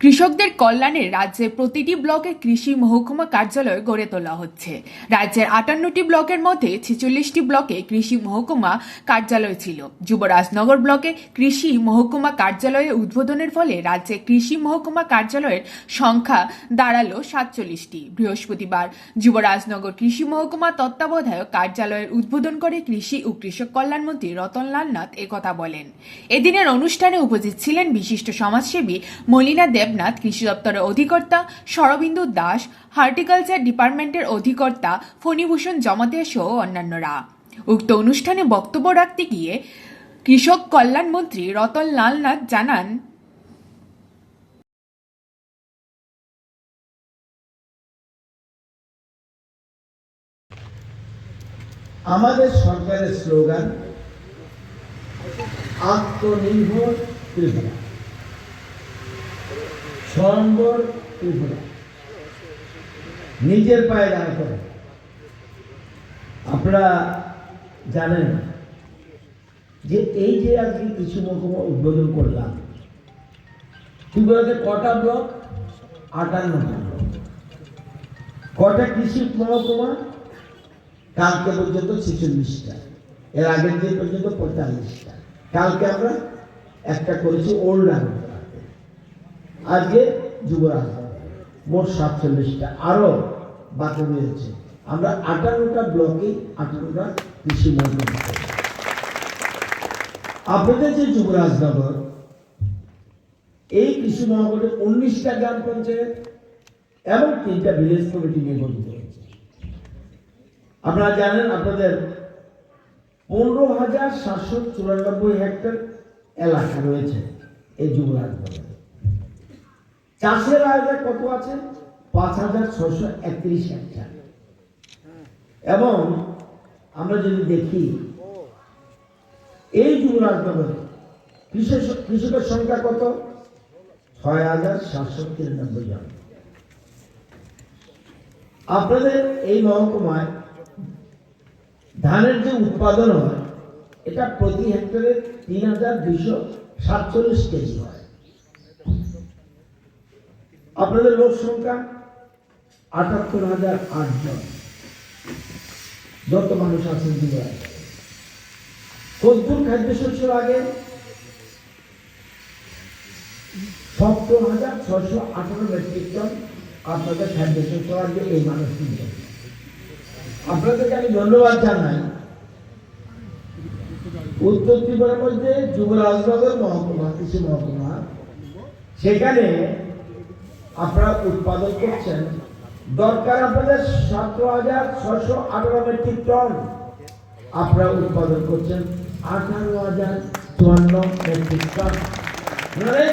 কৃষকদের কল্যাণে রাজ্যের প্রতিটি ব্লকে কৃষি মহকুমা কার্যালয় গড়ে তোলা হচ্ছে। রাজ্যের আটান্নটি ব্লকের মধ্যে ছেচল্লিশটি ব্লকে কৃষি মহকুমা কার্যালয় ছিল। যুবরাজনগর ব্লকে কৃষি মহকুমা কার্যালয়ে উদ্বোধনের ফলে রাজ্যে কৃষি মহকুমা কার্যালয়ের সংখ্যা দাঁড়াল সাতচল্লিশটি। বৃহস্পতিবার যুবরাজনগর কৃষি মহকুমা তত্ত্বাবধায়ক কার্যালয়ের উদ্বোধন করে কৃষি ও কৃষক কল্যাণমন্ত্রী রতনলাল নাথ একথা বলেন। এদিনের অনুষ্ঠানে উপস্থিত ছিলেন বিশিষ্ট সমাজসেবী মলিনা দেবনাথ, কৃষি দপ্তরের অধিকর্তা শরবিন্দু দাস, হর্টিকালচার ডিপার্টমেন্টের অধিকর্তা ফণীভূষণ জমাতিয়া সহ অন্যান্যরা। উক্ত অনুষ্ঠানে বক্তব্য রাখতে গিয়ে কৃষক কল্যাণ মন্ত্রী রতনলাল নাথ জানান, আমাদের সরকারের স্লোগান, আত্মনির্ভর ত্রিপুরা স্বয়ম্বর ত্রিপুরা নিজের পায়ে দাঁড় করে। আপনারা জানেন যে এই যে আজকে কৃষি মহকুমা উদ্বোধন করলাম ত্রিপুরাতে কটা ব্লক? আটান্নটা ব্লক। কটা কৃষি মহকুমা? কালকে পর্যন্ত ছেচল্লিশটা। এর আগের দিন পর্যন্ত পঁয়তাল্লিশটা। কালকে আমরা একটা করেছি ওল্ড আগরতলাতে আজকে যুবরাজ মোট সাতচল্লিশটা। আরও বাকি রয়েছে। আমরা আটান্নটা ব্লকে আটান্নটা কৃষি মন্ত্রী আপনাদের যে যুবরাজ যুবরাজনগর এই কৃষি মহানগরে উনিশটা গ্রাম পঞ্চায়েত এবং তিনটা ভিলেজ কমিটি নিয়ে গঠিত হয়েছে। আপনারা জানেন, আপনাদের পনেরো হাজার সাতশো চুরানব্বই হেক্টর এলাকা রয়েছে এই যুবরাজ নগরে। চাষের আয়দায় কত আছে? পাঁচ হাজার ছশো একত্রিশ হেক্টর। এবং আমরা যদি দেখি, এই যুবরাজ নগরে কৃষক, কৃষকের সংখ্যা কত? ছয় হাজার সাতশো তিরানব্বই জন। আপনাদের এই মহকুমায় ধানের যে উৎপাদন হয়, এটা প্রতি হেক্টরে তিন হাজার দুইশো সাতচল্লিশ কেজি হয়। আপনাদের লোক সংখ্যা আটাত্তর হাজার আটজন। যত মানুষ আছেন দুবাই কদ্দুর খাদ্যশস্যের আগে সত্তর হাজার ছশো আঠারো মেট্রিক টন আপনাদের খাদ্যশস্য আগে এই মানুষ কিনবেন আপনাদেরকে আমি ধন্যবাদ জানাই। উত্তর ত্রিপুরার মধ্যে যুবরাজনগর মহকুমা, কৃষি মহকুমা, সেখানে আপনারা উৎপাদন করছেন। দরকার আপনাদের সতেরো হাজার ছশো আঠারো মেট্রিক টন। আপনারা উৎপাদন করছেন আঠারো হাজার চুয়ান্ন মেট্রিক টন। মানে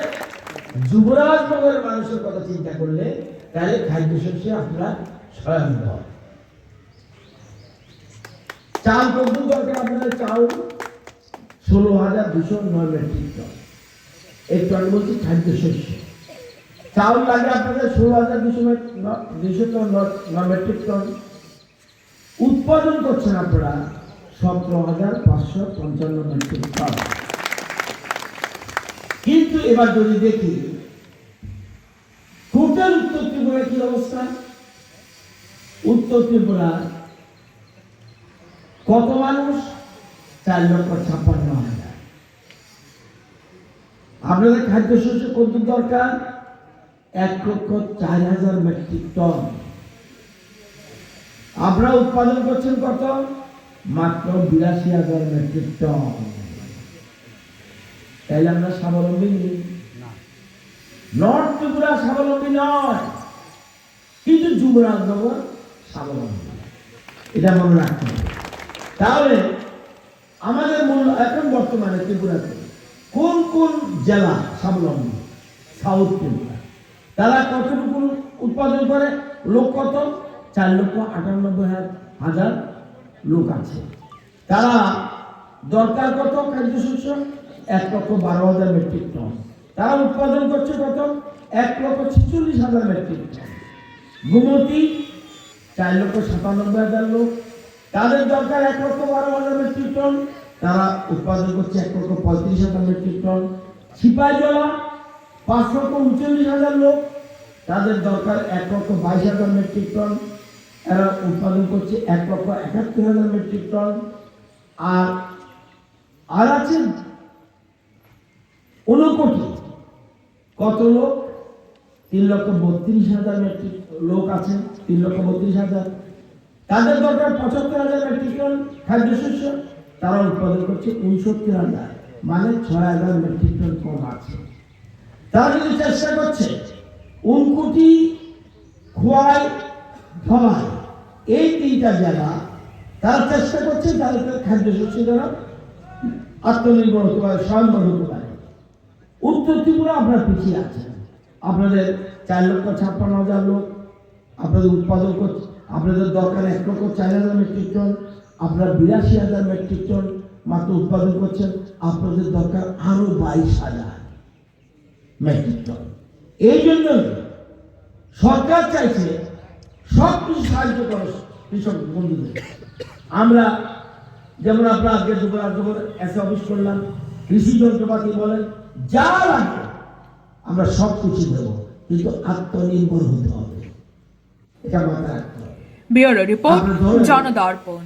যুবরাজনগরের মানুষের কথা চিন্তা করলে তাহলে খাদ্যশস্যে আপনারা স্বয়ংভর চাল কত দরকার আপনাদের চাল? ষোলো হাজার দুশো নয় মেট্রিক টন। একটু আমি বলছি খাদ্য শস্য। চাউল লাগে আপনাদের ষোলো হাজার দুশো দুশো টন নয় মেট্রিক টন। উৎপাদন করছেন আপনারা সতেরো হাজার পাঁচশো পঞ্চান্ন মেট্রিক টন। কিন্তু এবার যদি দেখি টোটাল উত্তর ত্রিপুরা কি অবস্থা? উত্তর ত্রিপুরা কত মানুষ? চার লক্ষ ছাপ্পান্ন হাজার। আপনাদের খাদ্যশস্য কত দরকার? এক লক্ষ চার হাজার মেট্রিক টন। আপনারা উৎপাদন করছেন কত? মাত্র বিরাশি হাজার মেট্রিক টন। তাইলে আমরা স্বাবলম্বী নেই নর্থ ত্রিপুরা স্বাবলম্বী নয় কিন্তু যুবরাজনগর স্বাবলম্বী। এটা মনে রাখতে হবে। তাহলে আমাদের মূল এখন বর্তমানে ত্রিপুরাতে কোন কোন জেলা স্বাবলম্বী? সাউথ ত্রিপুরা। তারা কতটুকু উৎপাদন করে? লোক কত চার লক্ষ আটানব্বই হাজার লোক আছে। তারা দরকার কত খাদ্যশস্য এক লক্ষ বারো হাজার মেট্রিক টন। তারা উৎপাদন করছে কত? এক লক্ষ ছেচল্লিশ হাজার মেট্রিক টন। গুমতি, চার লক্ষ সাতানব্বই হাজার লোক। তাদের দরকার এক লক্ষ বারো হাজার মেট্রিক টন। তারা উৎপাদন করছে এক লক্ষ পঁয়ত্রিশ হাজার মেট্রিক টন। সিপাহীজলা পাঁচ লক্ষ উনচল্লিশ হাজার লোক, তাদের দরকার এক লক্ষ বাইশ হাজার মেট্রিক টন। এরা উৎপাদন করছে এক লক্ষ একাত্তর হাজার মেট্রিক টন। আর আর আছে ঊনকোটি। কত লোক? তিন লক্ষ বত্রিশ হাজার মেট্রিক লোক আছে, তিন লক্ষ বত্রিশ হাজার। তাদের দরকার পঁচাত্তর হাজার মেট্রিক টন খাদ্যশস্য তারা উৎপাদন করছে উনসত্তর হাজার মানে ছয় হাজার মেট্রিক টন কম আছে। তারা যদি চেষ্টা করছে, উনকুটি, খোয়াই ধলাই এই তিনটা জেলা, তারা চেষ্টা করছে তাদের খাদ্যশস্য দ্বারা আত্মনির্ভর হতে পারে স্বয়ংবর হতে পারে উত্তর ত্রিপুরা আপনার পিছিয়ে আছেন আপনাদের চার লক্ষ ছাপ্পান্ন হাজার লোক, আপনাদের উৎপাদন করছে আপনাদের দরকার এক লক্ষ চার হাজার মেট্রিক টন, আপনার বিরাশি হাজার মেট্রিক টন মাত্র উৎপাদন করছেন, আপনাদের দরকার আরও বাইশ হাজার। টন এই জন্য সরকার চাইছে সব কিছু সাহায্য করে কৃষক বন্ধুদের। আমরা যেমন আমরা আজকে দুপুর দুপুর এসে অফিস করলাম কৃষি যন্ত্রপাতি বলেন যা লাগে আমরা সব কিছু দেবো। কিন্তু আত্মনির্ভর হতে হবে। এটা মাথায় রাখতে হবে। Bureau report Janadarpan.